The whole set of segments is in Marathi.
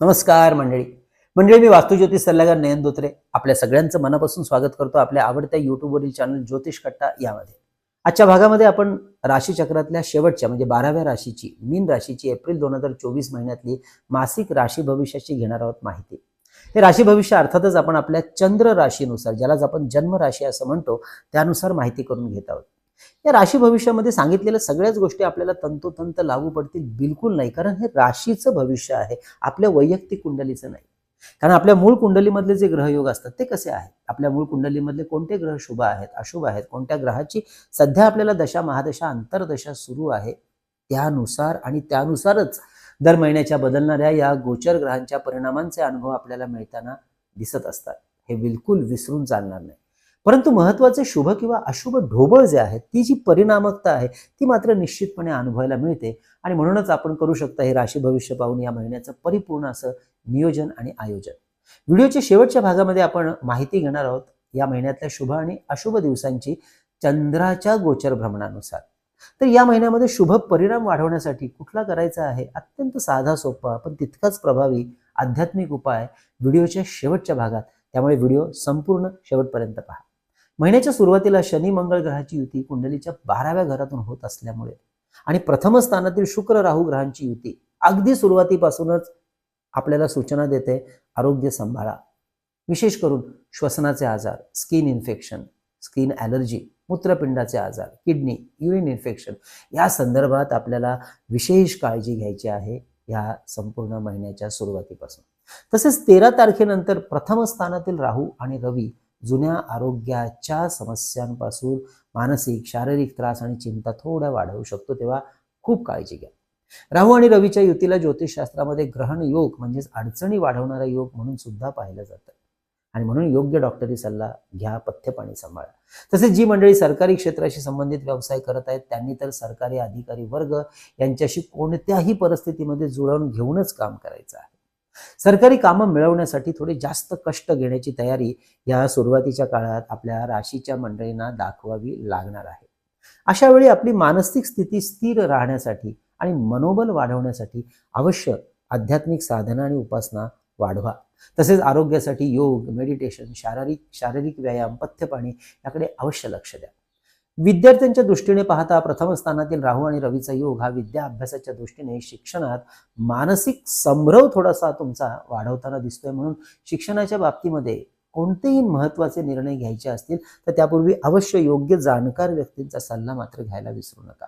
नमस्कार मंडळी. मंडळी मी वास्तुज्योतिष सल्लागार नयन धोत्रे. आपल्या सगळ्यांचं मनापासून स्वागत करतो आपल्या आवडत्या युट्यूबवरील चॅनल ज्योतिष कट्टा यामध्ये. आजच्या भागामध्ये आपण राशीचक्रातल्या शेवटच्या म्हणजे बाराव्या राशीची मीन राशीची एप्रिल दोन हजार चोवीस महिन्यातली मासिक राशी भविष्याची घेणार आहोत माहिती. हे राशी भविष्य अर्थातच आपण आपल्या चंद्र राशीनुसार ज्यालाच आपण जन्म राशी असं म्हणतो त्यानुसार माहिती करून घेत आहोत. या राशी भविष्यामध्ये सांगितलेल्या सगळ्याच गोष्टी आपल्याला तंतोतंत लागू पडतील. बिलकुल नाही. कारण हे राशीचं भविष्य आहे. आपल्या वैयक्तिक कुंडलीचं नाही. कारण आपल्या मूळ कुंडलीमधले जे ग्रहयोग असतात ते कसे आहेत? आपल्या मूळ कुंडलीमधले कोणते ग्रह शुभ आहेत अशुभ आहेत? कोणत्या ग्रहाची सध्या आपल्याला दशा महादशा अंतरदशा सुरू आहे? त्यानुसार आणि त्यानुसारच दर महिन्याच्या बदलणाऱ्या या गोचर ग्रहांच्या परिणामांचे अनुभव आपल्याला मिळताना दिसत असतात. हे बिलकुल विसरून चालणार नाही. परंतु महत्त्वाचे शुभ किंवा अशुभ ढोबळ जे आहेत ती जी परिणामकता आहे ती मात्र निश्चितपणे अनुभवायला मिळते. आणि म्हणूनच आपण करू शकता हे राशी भविष्य पाहून या महिन्याचं परिपूर्ण असं नियोजन आणि आयोजन. व्हिडिओच्या शेवटच्या भागामध्ये आपण माहिती घेणार आहोत या महिन्यातल्या शुभ आणि अशुभ दिवसांची चंद्राच्या गोचर भ्रमणानुसार. तर या महिन्यामध्ये शुभ परिणाम वाढवण्यासाठी कुठला करायचा आहे अत्यंत साधा सोपा पण तितकाच प्रभावी आध्यात्मिक उपाय व्हिडिओच्या शेवटच्या भागात. त्यामुळे व्हिडिओ संपूर्ण शेवटपर्यंत पहा. महिन्याच्या सुरुवातीला शनी मंगळ ग्रहाची युती कुंडलीच्या बाराव्या घरातून होत असल्यामुळे आणि प्रथम स्थानातील शुक्र राहू ग्रहांची युती अगदी सुरुवातीपासूनच आपल्याला सूचना देते आरोग्य सांभाळा. विशेष करून श्वसनाचे आजार स्किन इन्फेक्शन स्किन ॲलर्जी मूत्रपिंडाचे आजार किडनी युरिन इन्फेक्शन या संदर्भात आपल्याला विशेष काळजी घ्यायची आहे या संपूर्ण महिन्याच्या सुरुवातीपासून. तसेच तेरा तारखेनंतर प्रथम स्थानातील राहू आणि रवी जुन्या आरोग्याच्या समस्यांपासून मानसिक शारीरिक त्रास आणि चिंता थोड्या वाढवू शकतो तेव्हा खूप काळजी घ्या. राहू आणि रवीच्या युतीला ज्योतिषशास्त्रामध्ये ग्रहण योग म्हणजेच अडचणी वाढवणारा योग म्हणून सुद्धा पाहिलं जातं. आणि म्हणून योग्य डॉक्टरी सल्ला घ्या पथ्यपाणी सांभाळा. तसेच जी मंडळी सरकारी क्षेत्राशी संबंधित व्यवसाय करत आहेत त्यांनी तर सरकारी अधिकारी वर्ग यांच्याशी कोणत्याही परिस्थितीमध्ये जुळवून घेऊनच काम करायचं आहे. सरकारी कामं मिळवण्यासाठी थोडे जास्त कष्ट घेण्याची तयारी या सुरुवातीच्या काळात आपल्या राशीच्या मंडळींना दाखवावी लागणार आहे. अशा वेळी आपली मानसिक स्थिती स्थिर राहण्यासाठी आणि मनोबल वाढवण्यासाठी अवश्य आध्यात्मिक साधना आणि उपासना वाढवा. तसेच आरोग्यासाठी योग मेडिटेशन शारीरिक शारीरिक व्यायाम पथ्यपाणी याकडे अवश्य लक्ष द्या. विद्यार्थ्यांच्या दृष्टीने पाहता प्रथम स्थानातील राहू आणि रवीचा योग हा विद्या अभ्यासाच्या दृष्टीने शिक्षणात मानसिक संभ्रम थोडासा तुमचा वाढवताना दिसतोय. म्हणून शिक्षणाच्या बाबतीमध्ये कोणतेही महत्त्वाचे निर्णय घ्यायचे असतील तर त्यापूर्वी अवश्य योग्य जाणकार व्यक्तींचा सल्ला मात्र घ्यायला विसरू नका.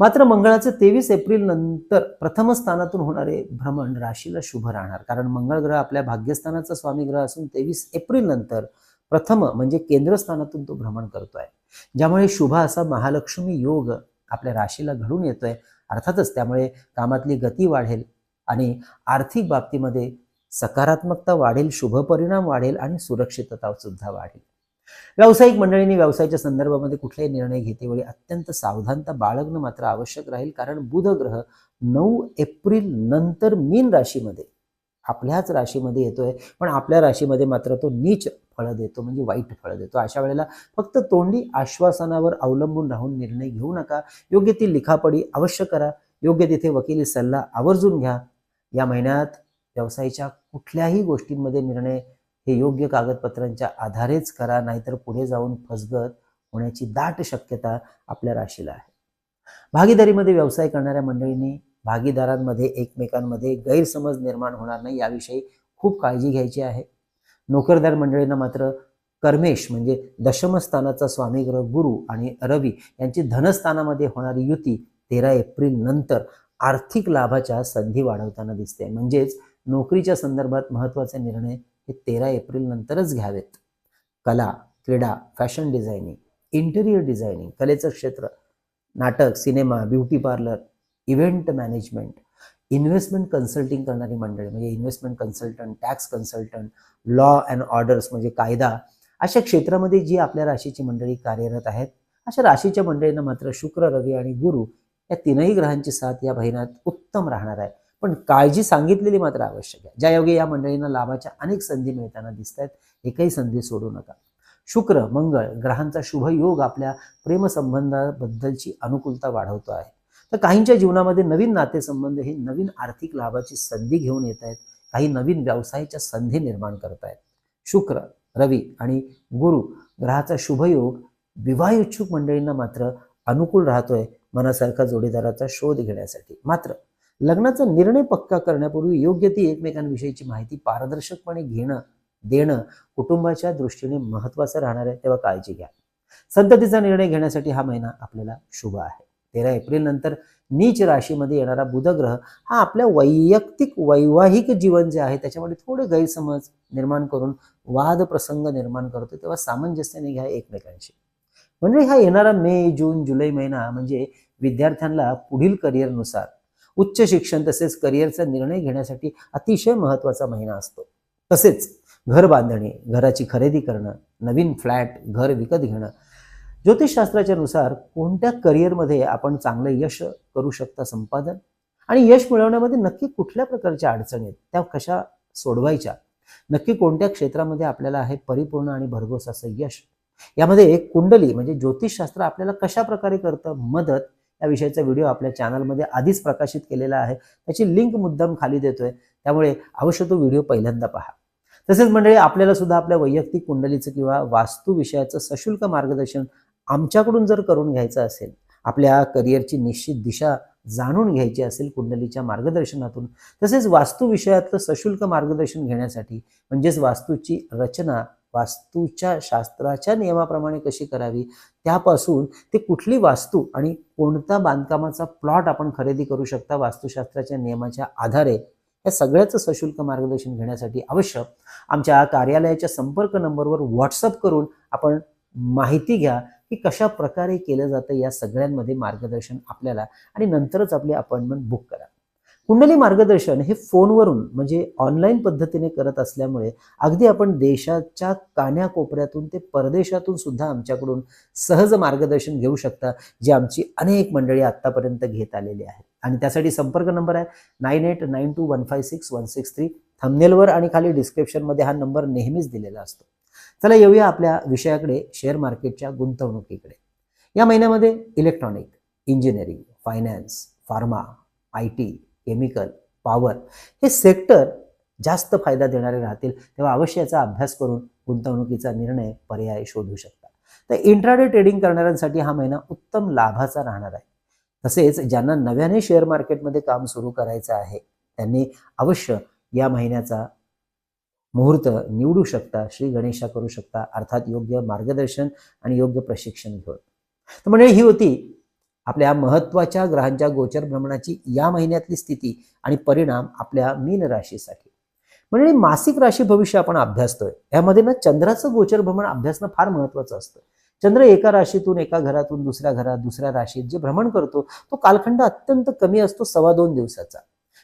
मात्र मंगळाचे तेवीस एप्रिल नंतर प्रथम स्थानातून होणारे भ्रमण राशीला शुभ राहणार. कारण मंगळ ग्रह आपल्या भाग्यस्थानाचा स्वामी ग्रह असून तेवीस एप्रिल नंतर प्रथम म्हणजे केंद्रस्थानातून तो भ्रमण करतोय. ज्यामुळे शुभ असा महालक्ष्मी योग आपल्या राशीला घडून येतोय. अर्थातच त्यामुळे कामातली गती वाढेल आणि आर्थिक बाबतीमध्ये सकारात्मकता वाढेल शुभ परिणाम वाढेल आणि सुरक्षितता सुद्धा वाढेल. व्यावसायिक मंडळींनी व्यवसायाच्या संदर्भामध्ये कुठलाही निर्णय घेतेवेळी अत्यंत सावधानता बाळगणं मात्र आवश्यक राहील कारण बुध ग्रह नऊ एप्रिल नंतर मीन राशीमध्ये आपल्याच राशीमध्ये येतोय पण आपल्या राशीमध्ये मात्र तो नीच फळं देतो म्हणजे वाईट फळं देतो. अशा वेळेला फक्त तोंडी आश्वासनावर अवलंबून राहून निर्णय घेऊ नका. योग्य ती लिखापडी अवश्य करा. योग्य तिथे वकिली सल्ला आवर्जून घ्या. या महिन्यात व्यवसायाच्या कुठल्याही गोष्टींमध्ये निर्णय हे योग्य कागदपत्रांच्या आधारेच करा नाहीतर पुढे जाऊन फसगत होण्याची दाट शक्यता आपल्या राशीला आहे. भागीदारीमध्ये व्यवसाय करणाऱ्या मंडळींनी भागीदारांमध्ये एकमेकांमध्ये गैरसमज निर्माण होणार नाही याविषयी खूप काळजी घ्यायची आहे. नोकरदार मंडळींना मात्र कर्मेश म्हणजे दशमस्थानाचा स्वामी ग्रह गुरु आणि रवी यांची धनस्थानामध्ये होणारी युती तेरा एप्रिल नंतर आर्थिक लाभाच्या संधी वाढवताना दिसते. म्हणजेच नोकरीच्या संदर्भात महत्त्वाचे निर्णय हे तेरा एप्रिल नंतरच घ्यावेत. कला क्रीडा फॅशन डिझायनिंग इंटेरियर डिझायनिंग कलेचं क्षेत्र नाटक cinema beauty parlour event management investment consulting करणारी मंडळी म्हणजे investment consultant tax consultant law and orders म्हणजे कायदा अशा क्षेत्रामध्ये जी आपल्या राशीची मंडळी कार्यरत आहेत अशा राशीच्या मंडळींना मात्र शुक्र रवी आणि गुरु या तीनही ग्रहांची साथ या महिन्यात उत्तम राहणार आहे. पण काळजी सांगितलेली मात्र आवश्यक आहे. ज्यायोगे या मंडळींना लाभाच्या अनेक संधी मिळताना दिसत आहेत एकही संधी सोडू नका. शुक्र मंगळ ग्रहांचा शुभ योग आपल्या प्रेमसंबंधाबद्दलची अनुकूलता वाढवतो आहे. तर काहींच्या जीवनामध्ये नवीन नातेसंबंध हे नवीन आर्थिक लाभाची संधी घेऊन येत आहेत. काही नवीन व्यवसायाच्या संधी निर्माण करत आहेत. शुक्र रवी आणि गुरु ग्रहाचा शुभयोग विवाह इच्छुक मंडळींना मात्र अनुकूल राहतोय मनासारखा जोडीदाराचा शोध घेण्यासाठी. मात्र लग्नाचा निर्णय पक्का करण्यापूर्वी योग्य ती एकमेकांविषयीची माहिती पारदर्शकपणे घेणं देणं कुटुंबाच्या दृष्टीने महत्वाचं राहणार आहे तेव्हा काळजी घ्या. संततीचा निर्णय घेण्यासाठी हा महिना आपल्याला शुभ आहे. तेरा एप्रिल नंतर नीच राशीमध्ये येणारा बुधग्रह हा आपल्या वैयक्तिक वैवाहिक जीवन जे आहे त्याच्यामध्ये थोडे गैरसमज निर्माण करून वाद प्रसंग निर्माण करतो. तेव्हा सामंजस्याने घ्या एकमेकांशी. म्हणजे हा येणारा मे जून जुलै महिना म्हणजे विद्यार्थ्यांना पुढील करिअरनुसार उच्च शिक्षण तसेच करिअरचा निर्णय घेण्यासाठी अतिशय महत्त्वाचा महिना असतो. तसेच घर बांधणे घराची खरेदी करणं नवीन फ्लॅट घर विकत घेणं ज्योतिषशास्त्राच्या नुसार कोणत्या करिअरमध्ये आपण चांगलं यश करू शकता संपादन? आणि यश मिळवण्यामध्ये नक्की कुठल्या प्रकारच्या अडचणी आहेत? त्या कशा सोडवायच्या? नक्की कोणत्या क्षेत्रामध्ये आपल्याला आहे परिपूर्ण आणि भरघोस असं यश? यामध्ये एक कुंडली म्हणजे ज्योतिषशास्त्र आपल्याला कशा प्रकारे करतं? मदत. या विषयाचा व्हिडिओ आपल्या चॅनलमध्ये आधीच प्रकाशित केलेला आहे. त्याची लिंक मुद्दाम खाली देतोय. त्यामुळे अवश्य तो व्हिडिओ पहिल्यांदा पहा. तसेच मंडळी आपल्याला सुद्धा आपल्या वैयक्तिक कुंडलीचं किंवा वास्तू विषयाचं सशुल्क मार्गदर्शन आमच्याकडून जर करून घ्यायचं असेल आपल्या करिअरची निश्चित दिशा जाणून घ्यायची असेल कुंडलीच्या मार्गदर्शनातून तसेच वास्तुविषयातलं सशुल्क मार्गदर्शन घेण्यासाठी म्हणजेच वास्तूची रचना वास्तूच्या शास्त्राच्या नियमाप्रमाणे कशी करावी त्यापासून ते कुठली वास्तू आणि कोणता बांधकामाचा प्लॉट आपण खरेदी करू शकता वास्तुशास्त्राच्या नियमाच्या आधारे या सगळ्याचं सशुल्क मार्गदर्शन घेण्यासाठी आवश्यक. आमच्या कार्यालयाच्या संपर्क नंबरवर व्हॉट्सअप करून आपण माहिती घ्या की कशा प्रकारे केलं जातं या सगळ्यांमध्ये मार्गदर्शन आपल्याला आणि नंतरच आपली अपॉइंटमेंट बुक करा. कुंडली मार्गदर्शन हे फोनवरून म्हणजे ऑनलाईन पद्धतीने करत असल्यामुळे अगदी आपण देशाच्या कान्याकोपऱ्यातून ते परदेशातून सुद्धा आमच्याकडून सहज मार्गदर्शन घेऊ शकता जे आमची अनेक मंडळी आत्तापर्यंत घेत आलेली आहेत. आणि त्यासाठी संपर्क नंबर आहे nine eight nine two one five six one six three. थंबनेलवर आणि खाली डिस्क्रिप्शनमध्ये हा नंबर नेहमीच दिलेला असतो. चला येऊया आपल्या विषयाकडे शेअर मार्केटच्या गुंतवणुकीकडे. या महिन्यामध्ये electronic engineering finance pharma I T chemical power हे सेक्टर जास्त फायदा देणारे राहतील तेव्हा अवश्य याचा अभ्यास करून गुंतवणुकीचा निर्णय पर्याय शोधू शकता. तर इंट्राडे ट्रेडिंग करणाऱ्यांसाठी हा महिना उत्तम लाभाचा राहणार आहे. तसेच ज्यांना नव्याने शेअर मार्केटमध्ये काम सुरू करायचं आहे त्यांनी अवश्य या महिन्याचा मुहूर्त निवडू शकता श्री गणेशा करू शकता अर्थात योग्य मार्गदर्शन आणि योग्य प्रशिक्षण घेऊन. तर म्हणजे ही होती आपल्या महत्त्वाच्या ग्रहांच्या गोचर भ्रमणाची या महिन्यातली स्थिती आणि परिणाम आपल्या मीन राशीसाठी. म्हणजे मासिक राशी भविष्य आपण अभ्यासतोय. यामध्ये ना चंद्राचं गोचर भ्रमण अभ्यासणं फार महत्वाचं असतं. चंद्र एका राशीतून एका घरातून दुसऱ्या घरात दुसऱ्या राशीत जे भ्रमण करतो तो कालखंड अत्यंत कमी असतो सव्वा दोन दिवसाचा.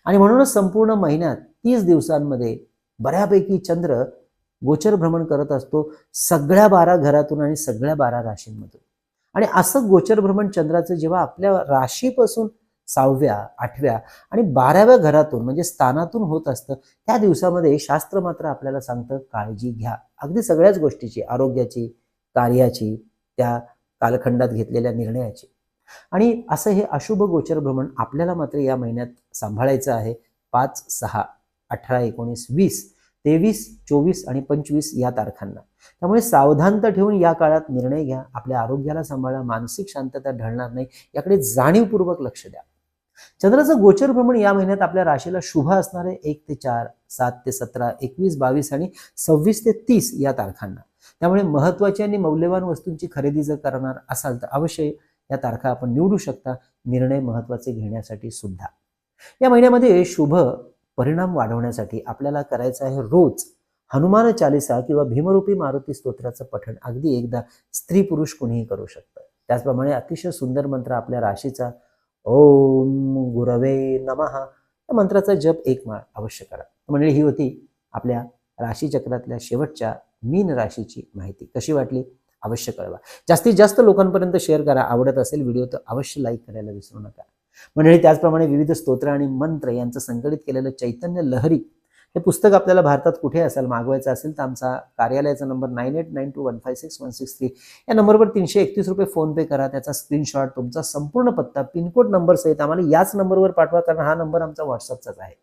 आणि म्हणूनच संपूर्ण महिन्यात तीस दिवसांमध्ये बऱ्यापैकी चंद्र गोचर भ्रमण करत असतो सगळ्या बारा घरातून आणि सगळ्या बारा राशींमधून. आणि असं गोचर भ्रमण चंद्राचं जेव्हा आपल्या राशीपासून सहाव्या आठव्या आणि बाराव्या घरातून म्हणजे स्थानातून होत असतं त्या दिवसामध्ये शास्त्र मात्र आपल्याला सांगतं काळजी घ्या. अगदी सगळ्याच गोष्टीची आरोग्याची कार्याची त्या कालखंडात घेतलेल्या निर्णयाची. आणि असं हे अशुभ गोचर भ्रमण आपल्याला मात्र या महिन्यात सांभाळायचं आहे. पाच सहा. अठरा एकोणीस वीस तेवीस चोवीस आणि पंचवीस या तारखांना. त्यामुळे सावधानता ठेवून या काळात निर्णय घ्या. आपल्या आरोग्याला सांभाळा. मानसिक शांतता ढळणार नाही. याकडे जाणीवपूर्वक लक्ष द्या. चंद्राचं गोचर भ्रमण या महिन्यात आपल्या राशीला शुभ असणारे एक ते चार सात ते सतरा एकवीस बावीस आणि सव्वीस ते तीस या तारखांना. त्यामुळे महत्वाची आणि मौल्यवान वस्तूंची खरेदी जर करणार असाल तर अवश्य या तारखा आपण निवडू शकता. निर्णय महत्त्वाचे घेण्यासाठी सुद्धा. या महिन्यामध्ये शुभ परिणाम वाढवण्यासाठी आपल्याला करायचं आहे रोज हनुमान चालिसा किंवा भीमरूपी मारुती स्तोत्राचं पठण. अगदी एकदा स्त्री पुरुष कुणीही करू शकतं. त्याचप्रमाणे अतिशय सुंदर मंत्र आपल्या राशीचा. ओम गुरवे नमः. या मंत्राचा जप एक माळ अवश्य करा. म्हणजे ही होती आपल्या राशीचक्रातल्या शेवटच्या मीन राशीची माहिती. कशी वाटली? अवश्य कळवा. जास्तीत जास्त लोकांपर्यंत शेअर करा. आवडत असेल व्हिडिओ तर अवश्य लाईक करायला विसरू नका. मंडळी त्याचप्रमाणे विविध स्तोत्र आणि मंत्र यांचं संकलित केलेलं चैतन्य लहरी हे पुस्तक आपल्याला भारतात कुठे असेल मागवायचं असेल तर आमचा कार्यालयाचा number nine eight nine two one five six one six three या नंबरवर तीनशे एकतीस रुपये फोनपे करा त्याचा स्क्रीनशॉट तुमचा संपूर्ण पत्ता पिनकोड नंबर सहित आम्हाला याच नंबरवर पाठवा कारण हा नंबर आमचा व्हॉट्सअपचाच आहे.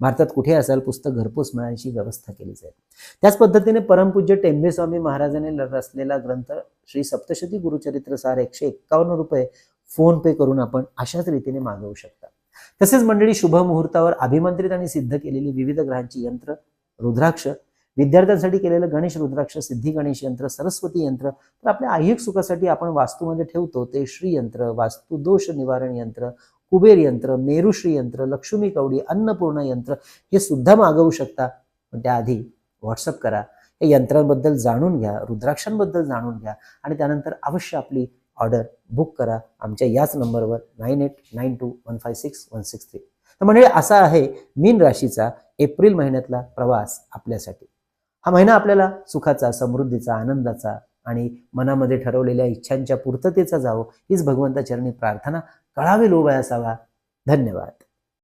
भारतात कुठे असेल पुस्तक घरपोच मिळण्याची व्यवस्था केली जाईल त्याच पद्धतीने परमपूज्य टेंबे स्वामी महाराजांनी रचलेला ग्रंथ श्री सप्तशती गुरुचरित्र सार एकशे एक्कावन्न रुपये फोन पे करून आपण अशाच रीतीने मागवू शकता. तसेच मंडळी शुभ मुहूर्तावर अभिमंत्रित आणि सिद्ध केलेली विविध ग्रहांची यंत्र रुद्राक्ष विद्यार्थ्यांसाठी केलेलं गणेश रुद्राक्ष सिद्धी गणेश यंत्र सरस्वती यंत्र तर आपल्या ऐहिक सुखासाठी आपण वास्तूमध्ये ठेवतो ते श्रीयंत्र वास्तू दोष निवारण यंत्र कुबेर यंत्र मेरुश्री यंत्र लक्ष्मी कवडी अन्नपूर्ण यंत्र हे सुद्धा मागवू शकता. पण त्याआधी व्हॉट्सअप करा. या यंत्रांबद्दल जाणून घ्या रुद्राक्षांबद्दल जाणून घ्या आणि त्यानंतर अवश्य आपली ऑर्डर बुक करा आमच्या याच नंबरवर nine eight nine two one five six one six three. तर म्हणजे असा आहे मीन राशीचा एप्रिल महिन्यातला प्रवास आपल्यासाठी. हा महिना आपल्याला सुखाचा समृद्धीचा आनंदाचा आणि मनामध्ये ठरवलेल्या इच्छांच्या पूर्ततेचा जावो हीच भगवंताचरणी प्रार्थना. कळावी लोभ असावा धन्यवाद.